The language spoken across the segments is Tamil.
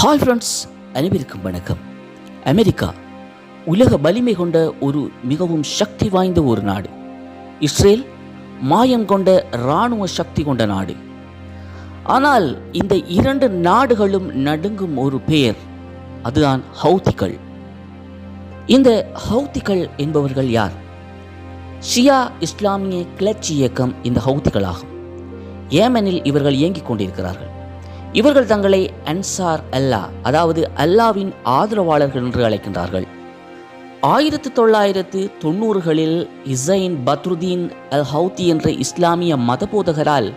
ஹாய் ஃப்ரெண்ட்ஸ் அனைவருக்கும் வணக்கம். அமெரிக்கா உலக வலிமை கொண்ட ஒரு மிகவும் சக்தி வாய்ந்த ஒரு நாடு. இஸ்ரேல் மாயம் கொண்ட இராணுவ சக்தி கொண்ட நாடு. ஆனால் இந்த இரண்டு நாடுகளும் நடுங்கும் ஒரு பெயர் அதுதான் ஹவுதிகள் இந்த ஹவுதிகள் என்பவர்கள் யார்? ஷியா இஸ்லாமிய கிளர்ச்சி இயக்கம் இந்த ஹவுதிகளாகும் ஏமனில் இவர்கள் இயங்கிக் கொண்டிருக்கிறார்கள். இவர்கள் தங்களை அன்சார் அல்லா அதாவது அல்லாவின் ஆதரவாளர்கள் என்று அழைக்கின்றார்கள். ஆயிரத்து தொள்ளாயிரத்து தொண்ணூறுகளில் இசைன் பத்ருதீன் அல் ஹவுதி என்ற இஸ்லாமிய மதபோதகரால்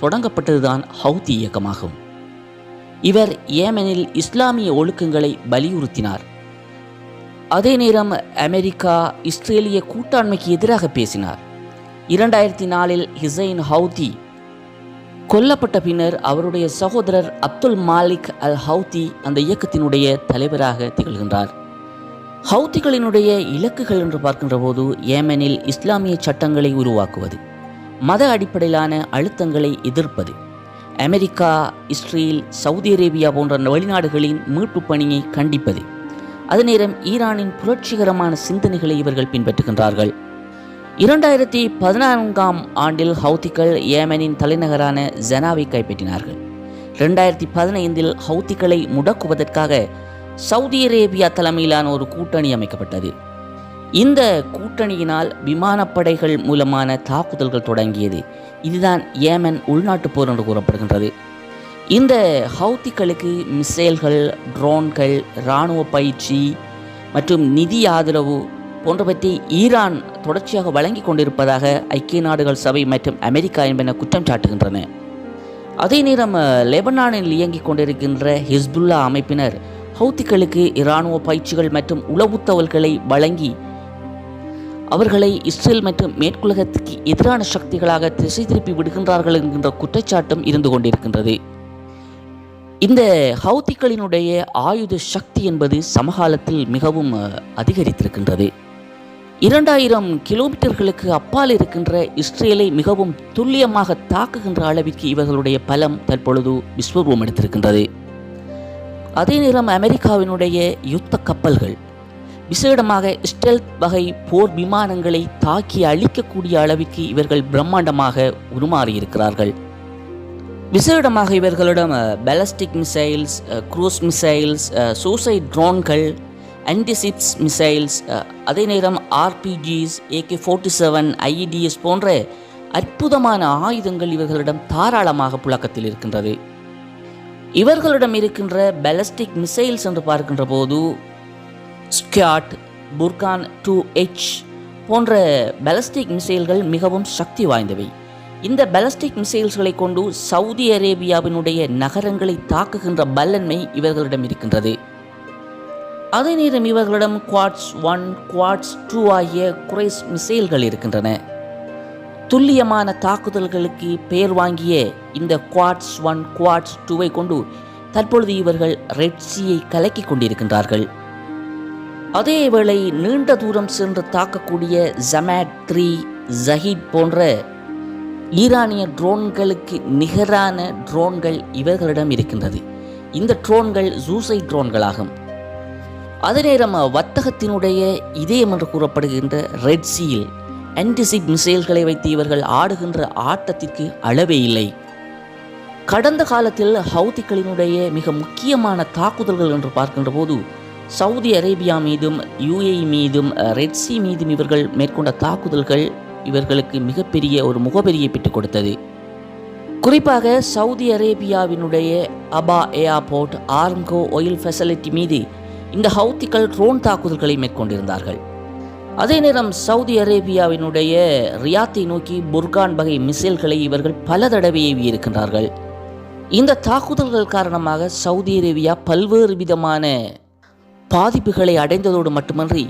தொடங்கப்பட்டதுதான் ஹவுதி இயக்கமாகும். இவர் ஏமனில் இஸ்லாமிய ஒழுக்கங்களை வலியுறுத்தினார். அதே நேரம் அமெரிக்கா இஸ்ரேலிய கூட்டாண்மைக்கு எதிராக பேசினார். இரண்டாயிரத்தி நாலில் ஹிசைன் ஹவுதி கொல்லப்பட்ட பின்னர் அவருடைய சகோதரர் அப்துல் மாலிக் அல் ஹவுதி அந்த இயக்கத்தினுடைய தலைவராக திகழ்கின்றார். ஹவுதிகளினுடைய இலக்குகள் என்று பார்க்கின்ற போது ஏமனில் இஸ்லாமிய சட்டங்களை உருவாக்குவது மத அடிப்படையிலான அழுத்தங்களை எதிர்ப்பது அமெரிக்கா இஸ்ரேல் சவுதி அரேபியா போன்ற வெளிநாடுகளின் மீட்பு பணியை கண்டிப்பது அதே நேரம் ஈரானின் புரட்சிகரமான சிந்தனைகளை இவர்கள் பின்பற்றுகின்றார்கள். இரண்டாயிரத்தி பதினான்காம் ஆண்டில் ஹவுத்திகள் ஏமனின் தலைநகரான ஜெனாவை கைப்பற்றினார்கள். இரண்டாயிரத்தி பதினைந்தில் ஹவுத்திகளை முடக்குவதற்காக சவுதி அரேபியா தலைமையிலான ஒரு கூட்டணி அமைக்கப்பட்டது. இந்த கூட்டணியினால் விமானப்படைகள் மூலமான தாக்குதல்கள் தொடங்கியது. இதுதான் ஏமன் உள்நாட்டுப் போர் என்று கூறப்படுகின்றது. இந்த ஹவுத்திகளுக்கு மிசைல்கள் ட்ரோன்கள் இராணுவ பயிற்சி மற்றும் நிதி ஆதரவு போன்றவற்றை ஈரான் தொடர்ச்சியாக வழங்கி கொண்டிருப்பதாக ஐக்கிய நாடுகள் சபை மற்றும் அமெரிக்கா என்பன குற்றம் சாட்டுகின்றன. அதே நேரம் லெபனானில் இயங்கிக் கொண்டிருக்கின்ற ஹிஸ்புல்லா அமைப்பினர் ஹவுத்திகளுக்கு இராணுவ பயிற்சிகள் மற்றும் உளவுத்தவல்களை வழங்கி அவர்களை இஸ்ரேல் மற்றும் மேற்குலகத்துக்கு எதிரான சக்திகளாக திசை திருப்பி விடுகின்றார்கள் என்கின்ற குற்றச்சாட்டும் இருந்து கொண்டிருக்கின்றது. இந்த ஹவுத்திகளினுடைய ஆயுத சக்தி என்பது சமகாலத்தில் மிகவும் அதிகரித்திருக்கின்றது. இரண்டாயிரம் கிலோமீட்டர்களுக்கு அப்பால் இருக்கின்ற இஸ்ரேலை மிகவும் துல்லியமாக தாக்குகின்ற அளவிற்கு இவர்களுடைய பலம் தற்பொழுது விஸ்வரூபம் எடுத்திருக்கின்றது. அதே நேரம் அமெரிக்காவினுடைய யுத்த கப்பல்கள் விசேடமாக ஸ்டெல்த் வகை போர் விமானங்களை தாக்கி அழிக்கக்கூடிய அளவிற்கு இவர்கள் பிரம்மாண்டமாக உருமாறியிருக்கிறார்கள். விசேடமாக இவர்களிடம் ballistic missiles cruise missiles suicide ட்ரோன்கள் ஆன்டிசிப்ஸ் மிசைல்ஸ் uh, அதே நேரம் RPGs AK forty seven IEDs போன்ற அற்புதமான ஆயுதங்கள் இவர்களிடம் தாராளமாக புழக்கத்தில் இருக்கின்றது. இவர்களிடம் இருக்கின்ற பேலஸ்டிக் மிசைல்ஸ் என்று பார்க்கின்ற போது ஸ்கியாட் புர்கான் டூ எச் போன்ற பேலஸ்டிக் மிசைல்கள் மிகவும் சக்தி வாய்ந்தவை. இந்த பேலஸ்டிக் மிசைல்ஸ்களை கொண்டு சவுதி அரேபியாவினுடைய நகரங்களை தாக்குகின்ற பல்லன்மை இவர்களிடம் இருக்கின்றது. அதே நேரம் இவர்களிடம் குவாட்ஸ் ஒன் குவாட்ஸ் டூ ஆகிய குறைஸ் மிசைல்கள் இருக்கின்றன. துல்லியமான தாக்குதல்களுக்கு பெயர் வாங்கிய இந்த குவாட்ஸ் ஒன் குவாட்ஸ் டூவை கொண்டு தற்பொழுது இவர்கள் ரெட்சியை கலக்கி கொண்டிருக்கின்றார்கள். அதேவேளை நீண்ட தூரம் சென்று தாக்கக்கூடிய ஜமேட் த்ரீ ஜஹீத் போன்ற ஈரானிய ட்ரோன்களுக்கு நிகரான ட்ரோன்கள் இவர்களிடம் இருக்கின்றது. இந்த ட்ரோன்கள் ஜூசை ட்ரோன்களாகும். அதே நேரம் வர்த்தகத்தினுடைய இதயம் என்று கூறப்படுகின்ற ரெட் சீல் ஆன்டிசிப் மிசைல்களை வைத்து இவர்கள் ஆடுகின்ற ஆட்டத்திற்கு அளவே இல்லை. கடந்த காலத்தில் ஹவுதிகளினுடைய மிக முக்கியமான தாக்குதல்கள் என்று பார்க்கின்ற போது சவுதி அரேபியா மீதும் யுஏ மீதும் ரெட் சி மீதும் இவர்கள் மேற்கொண்ட தாக்குதல்கள் இவர்களுக்கு மிகப்பெரிய ஒரு முகபெரியை பெற்றுக் கொடுத்தது. குறிப்பாக Saudi அரேபியாவினுடைய Abha airport Aramco oil facility மீது இந்த ஹவுத்திகள் ட்ரோன் தாக்குதல்களை மேற்கொண்டிருந்தார்கள். அதே நேரம் சவுதி அரேபியாவினுடைய ரியாத்தை நோக்கி புர்கான் வகை மிசைல்களை இவர்கள் பல தடவை ஏவியிருக்கின்றார்கள். இந்த தாக்குதல்கள் காரணமாக சவுதி அரேபியா பல்வேறு விதமான பாதிப்புகளை அடைந்ததோடு மட்டுமன்றி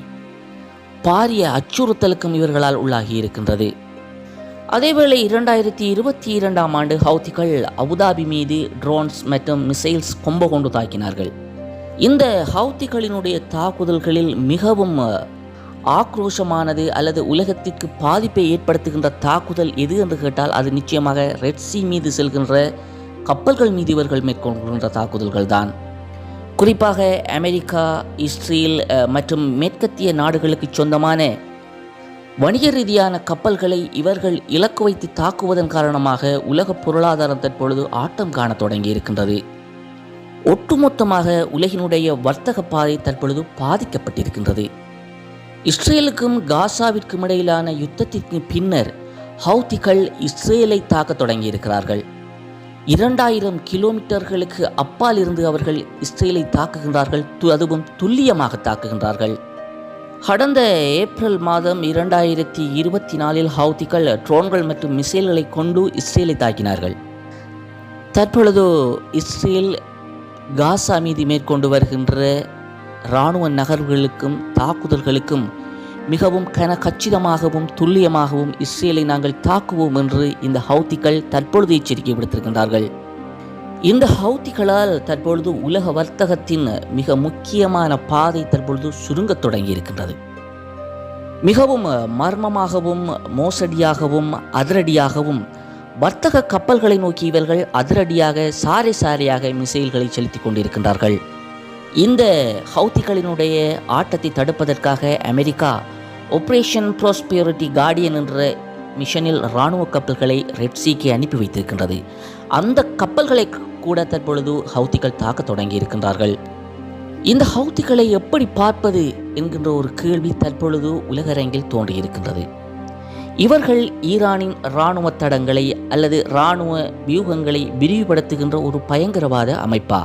பாரிய அச்சுறுத்தலுக்கும் இவர்களால் உள்ளாகி இருக்கின்றது. அதேவேளை இரண்டாயிரத்தி இருபத்தி இரண்டாம் ஆண்டு ஹவுத்திகள் அபுதாபி மீது ட்ரோன்ஸ் மற்றும் மிசைல்ஸ் கொம்பு கொண்டு தாக்கினார்கள். இந்த ஹவுதிகளினுடைய தாக்குதல்களில் மிகவும் ஆக்ரோஷமானது அல்லது உலகத்திற்கு பாதிப்பை ஏற்படுத்துகின்ற தாக்குதல் எது என்று கேட்டால் அது நிச்சயமாக ரெட் சி மீது செல்கின்ற கப்பல்கள் மீது இவர்கள் மேற்கொள்கின்ற தாக்குதல்கள் தான். குறிப்பாக அமெரிக்கா இஸ்ரேல் மற்றும் மேற்கத்திய நாடுகளுக்கு சொந்தமான வணிக ரீதியான கப்பல்களை இவர்கள் இலக்கு வைத்து தாக்குவதன் காரணமாக உலக பொருளாதாரம் தற்பொழுது ஆட்டம் காணத் தொடங்கி இருக்கின்றது ஒட்டுமொத்தமாக உலகினுடைய வர்த்தக பாதை தற்பொழுது பாதிக்கப்பட்டிருக்கின்றது. இஸ்ரேலுக்கும் காசாவிற்கும் இடையிலான யுத்தத்திற்கு பின்னர் ஹவுதிகள் இஸ்ரேலை தாக்கத் தொடங்கியிருக்கிறார்கள். இரண்டாயிரம் கிலோமீட்டர்களுக்கு அப்பால் இருந்து அவர்கள் இஸ்ரேலை தாக்குகின்றார்கள் து- அதுவும் துல்லியமாக தாக்குகின்றார்கள். கடந்த ஏப்ரல் மாதம் இரண்டாயிரத்தி இருபத்தி நாலில் ஹவுதிகள் ட்ரோன்கள் மற்றும் மிசைல்களை கொண்டு இஸ்ரேலை தாக்கினார்கள். தற்பொழுது இஸ்ரேல் காசா மீது மேற்கொண்டு வருகின்ற இராணுவ நகர்வுகளுக்கும் தாக்குதல்களுக்கும் மிகவும் கன கச்சிதமாகவும் துல்லியமாகவும் இஸ்ரேலை நாங்கள் தாக்குவோம் என்று இந்த ஹவுத்திகள் தற்பொழுது எச்சரிக்கை விடுத்திருக்கின்றார்கள். இந்த ஹவுத்திகளால் தற்பொழுது உலக வர்த்தகத்தின் மிக முக்கியமான பாதை தற்பொழுது சுருங்கத் தொடங்கி இருக்கின்றது மிகவும் மர்மமாகவும் மோசடியாகவும் அதிரடியாகவும் வர்த்தக கப்பல்களை நோக்கி இவர்கள் அதிரடியாக சாரி சாரியாக மிசைல்களை செலுத்திக் கொண்டிருக்கின்றார்கள். இந்த ஹவுத்திகளினுடைய ஆட்டத்தை தடுப்பதற்காக அமெரிக்கா ஆப்ரேஷன் ப்ராஸ்பியரிட்டி கார்டியன் என்ற மிஷனில் இராணுவ கப்பல்களை ரெட்சிக்கு அனுப்பி வைத்திருக்கின்றது. அந்த கப்பல்களை கூட தற்பொழுது ஹவுத்திகள் தாக்க தொடங்கி இருக்கின்றார்கள். இந்த ஹவுத்திகளை எப்படி பார்ப்பது என்கின்ற ஒரு கேள்வி தற்பொழுது உலகரங்கில் தோன்றியிருக்கின்றது. இவர்கள் ஈரானின் இராணுவ தடங்களை அல்லது இராணுவ வியூகங்களை விரிவுபடுத்துகின்ற ஒரு பயங்கரவாத அமைப்பா?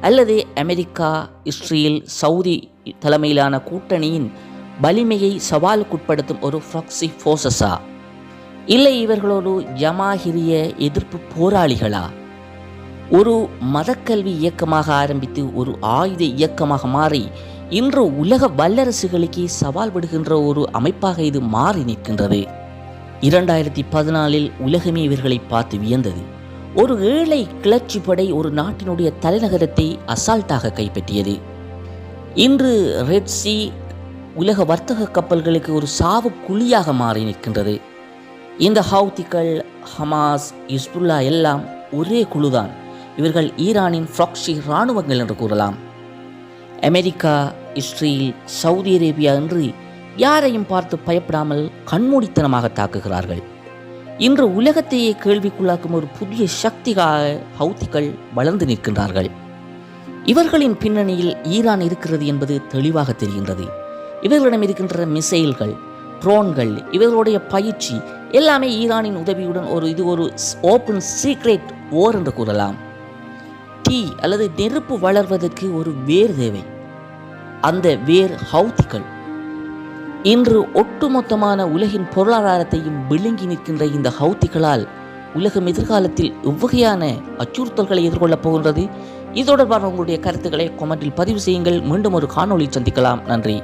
அல்லது அமெரிக்கா இஸ்ரேல் சவுதி தலைமையிலான கூட்டணியின் வலிமையை சவாலுக்குட்படுத்தும் ஒரு ஃப்ராக்சி ஃபோர்ஸஸா இல்லை இவர்களோடு ஜமாஹிரிய எதிர்ப்பு போராளிகளா? ஒரு மதக்கல்வி இயக்கமாக ஆரம்பித்து ஒரு ஆயுத இயக்கமாக மாறி இன்று உலக வல்லரசுகளுக்கே சவால் விடுகின்ற ஒரு அமைப்பாக இது மாறி நிற்கின்றது. இரண்டாயிரத்தி பதினாலில் உலகமே இவர்களை பார்த்து வியந்தது. ஒரு ஏழை கிளர்ச்சி படை ஒரு நாட்டினுடைய தலைநகரத்தை அசால்ட்டாக கைப்பற்றியது. இன்று ரெட்சி உலக வர்த்தக கப்பல்களுக்கு ஒரு சாவு குழியாக மாறி நிற்கின்றது. இந்த ஹவுத்திகள் ஹமாஸ் இஸ்புல்லா எல்லாம் ஒரே குழுதான். இவர்கள் ஈரானின் ஃப்ராக்ஷி இராணுவங்கள் என்று கூறலாம். அமெரிக்கா இஸ்ரேல் சவுதி அரேபியா என்று யாரையும் பார்த்து பயப்படாமல் கண்மூடித்தனமாக தாக்குகிறார்கள். இன்று உலகத்தையே கேள்விக்குள்ளாக்கும் ஒரு புதிய சக்திகாக ஹவுத்திகள் வளர்ந்து நிற்கின்றார்கள். இவர்களின் பின்னணியில் ஈரான் இருக்கிறது என்பது தெளிவாக தெரிகின்றது. இவர்களிடம் இருக்கின்ற மிசைல்கள் ட்ரோன்கள் இவர்களுடைய பயிற்சி எல்லாமே ஈரானின் உதவியுடன் ஒரு இது ஒரு ஓப்பன் சீக்ரெட் ஓர் என்று கூறலாம். டீ அல்லது நெருப்பு வளர்வதற்கு ஒரு வேர் தேவை. அந்த வேர் ஹவுதிகள் இன்று ஒட்டுமொத்தமான உலகின் பொருளாதாரத்தையும் விழுங்கி நிற்கின்ற இந்த ஹவுத்திகளால் உலகம் எதிர்காலத்தில் எவ்வகையான அச்சுறுத்தல்களை எதிர்கொள்ளப் போகின்றது? இது தொடர்பான உங்களுடைய கருத்துக்களை கொமெண்டில் பதிவு செய்யுங்கள். மீண்டும் ஒரு காணொளி சந்திக்கலாம். நன்றி.